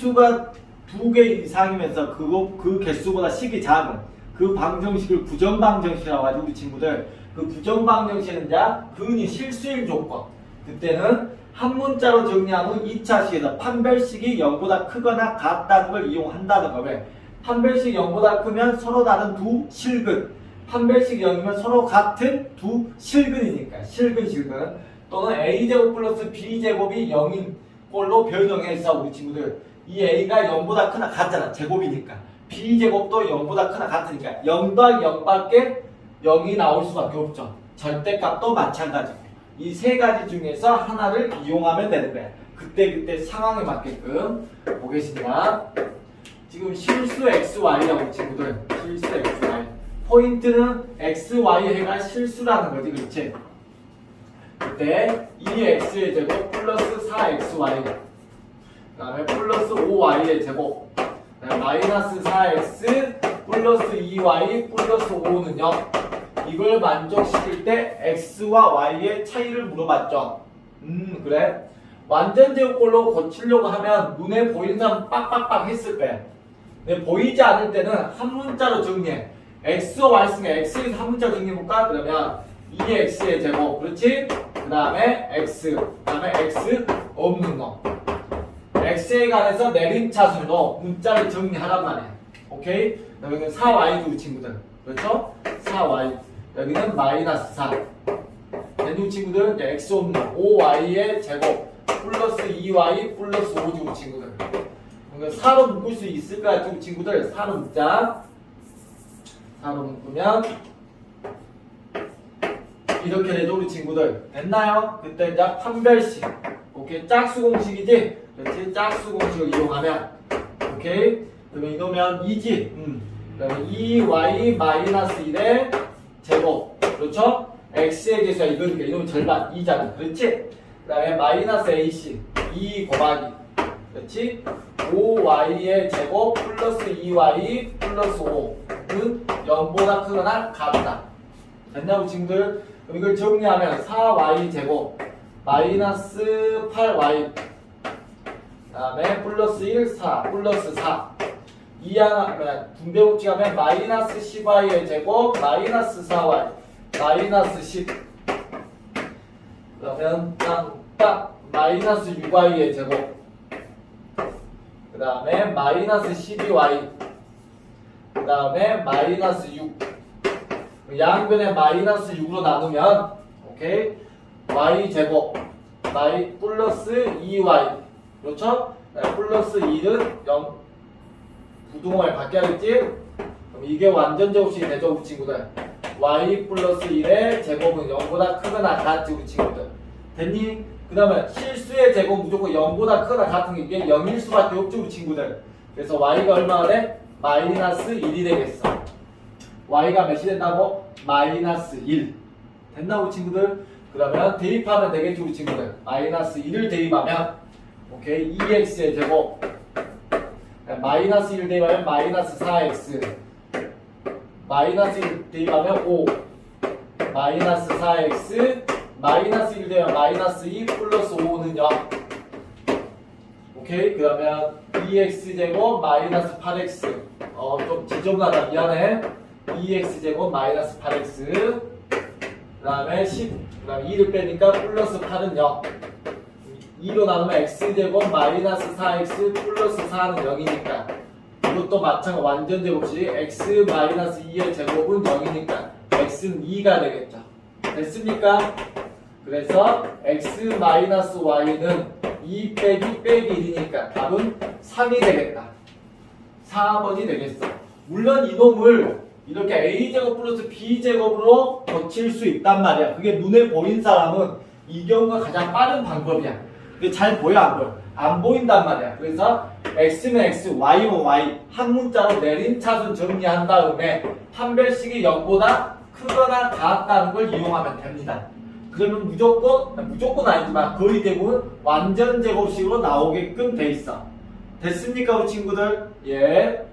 개수가 두 개 이상이면서 그거 그 개수보다 식이 작은 그 방정식을 부정방정식이라고 하죠 우리 친구들. 그 부정방정식은 이제 근이 실수일 조건. 그때는 한 문자로 정리하면 2차 식에서 판별식이 0보다 크거나 같다는 걸 이용한다는 거예요. 판별식 0보다 크면 서로 다른 두 실근. 판별식 0이면 서로 같은 두 실근이니까 실근 실근. 또는 a제곱 플러스 b제곱이 0인 꼴로 변형해서 우리 친구들 이 a가 0보다 크나 같잖아. 제곱이니까. B제곱도 0보다 크나 같으니까. 0 더하기 0밖에 0이 나올 수밖에 없죠. 절대값도 마찬가지고. 이 세 가지 중에서 하나를 이용하면 되는 거야. 그때그때 상황에 맞게끔 보겠습니다. 지금 실수 xy라고 친구들. 실수 xy. 포인트는 xy 해가 실수라는 거지 그렇지 그때 2x의 제곱 플러스 4xy 그 다음에 플러스 5y의 제곱. 마이너스 4x 플러스 2y 플러스 5는 0 이걸 만족시킬 때 x와 y의 차이를 물어봤죠. 음 그래. 완전 제곱꼴로 고치려고 하면 눈에 보이는 사람 빡빡빡 했을 거야 근데 보이지 않을 때는 한 문자로 정리해. x와 y 쓰면 x에서 한 문자 정리해볼까? 그러면 2x의 제곱 그렇지? 그 다음에 x 그 다음에 x 없는 놈 x에 관해서 내림차순으로 문자를 정리하란 말이야. 오케이? 여기는 4y도 친구들. 그렇죠? 4y 여기는 마이너스 4 얘도 친구들은 이제 x 없는 5y의 제곱. 플러스 2y 플러스 5주 친구들. 그러니까 4로 묶을 수 있을까 두 친구들? 4로 묶자. 4로 묶으면 이렇게 되죠 우리 친구들. 됐나요? 그때 이제 판별식. 오케이? 짝수 공식이지 그렇지 짝수 공식을 이용하면 오케이 그러면 이러면 2지 음. 그러면 2y 마이너스 1의 제곱 그렇죠? x의 개수가 이거니까 이러면 절반 2잖아 그렇지? 그 다음에 마이너스 ac 2 곱하기 그렇지? 5y의 제곱 플러스 2y 플러스 5는 0보다 크거나 같다 우리 친구들? 그럼 이걸 정리하면 4y 제곱 마이너스 8y 그 다음에 플러스 1, 4 플러스 4 이항하면 분배 법칙 하면 마이너스 10y의 제곱 마이너스 4y 마이너스 10 그러면 땅딱 마이너스 6y의 제곱. 그 다음에 마이너스 12y 그 다음에 마이너스 6 양변에 마이너스 6으로 나누면 오케이? y 제곱 y 플러스 2y 그렇죠? 네, 플러스 1은 0 부동호에 바뀌어야겠지? 그럼 이게 완전 제곱식이 되죠 우리 친구들 y 플러스 1의 제곱은 0보다 크거나 같지 우리 친구들 됐니? 그 다음에 실수의 제곱 무조건 0보다 크거나 같은 게 이게 0일 수밖에 없죠 우리 친구들 그래서 y가 얼마나 돼? 마이너스 1이 되겠어 y가 몇이 된다고? 마이너스 1 됐나 우리 친구들? 그러면 대입하면 되겠죠 우리 친구들 마이너스 1을 대입하면 오케이? 2x의 제곱. 마이너스 1 대입하면 마이너스 4x 마이너스 1 대입하면 5 마이너스 4x 마이너스 1 대입하면 마이너스 2 플러스 5는 0 오케이? 그러면 2x제곱 마이너스 8x 어 좀 지저분하다. 미안해. 2x제곱 마이너스 8x 그 다음에 10그 다음에 2를 빼니까 플러스 8은 0 2로 나누면 x제곱 마이너스 4x 플러스 4는 0이니까. 이것도 마찬가지 완전 제곱식 x 마이너스 2의 제곱은 0이니까 x는 2가 되겠죠. 됐습니까? 그래서 x 마이너스 y는 2 빼기 빼기 1이니까 답은 3이 되겠다. 4번이 되겠어. 물론 이놈을 이렇게 a제곱 플러스 b제곱으로 고칠 수 있단 말이야. 그게 눈에 보인 사람은 이 경우가 가장 빠른 방법이야 근데 잘 보여 안 보여? 안 보인단 말이야. 그래서 x는 x, y는 y 한 문자로 내림차순 정리한 다음에 판별식이 0보다 크거나 같다는 걸 이용하면 됩니다. 그러면 무조건 무조건 아니지만 거의 대부분 완전 제곱식으로 나오게끔 돼 있어. 됐습니까, 우리 친구들? 예.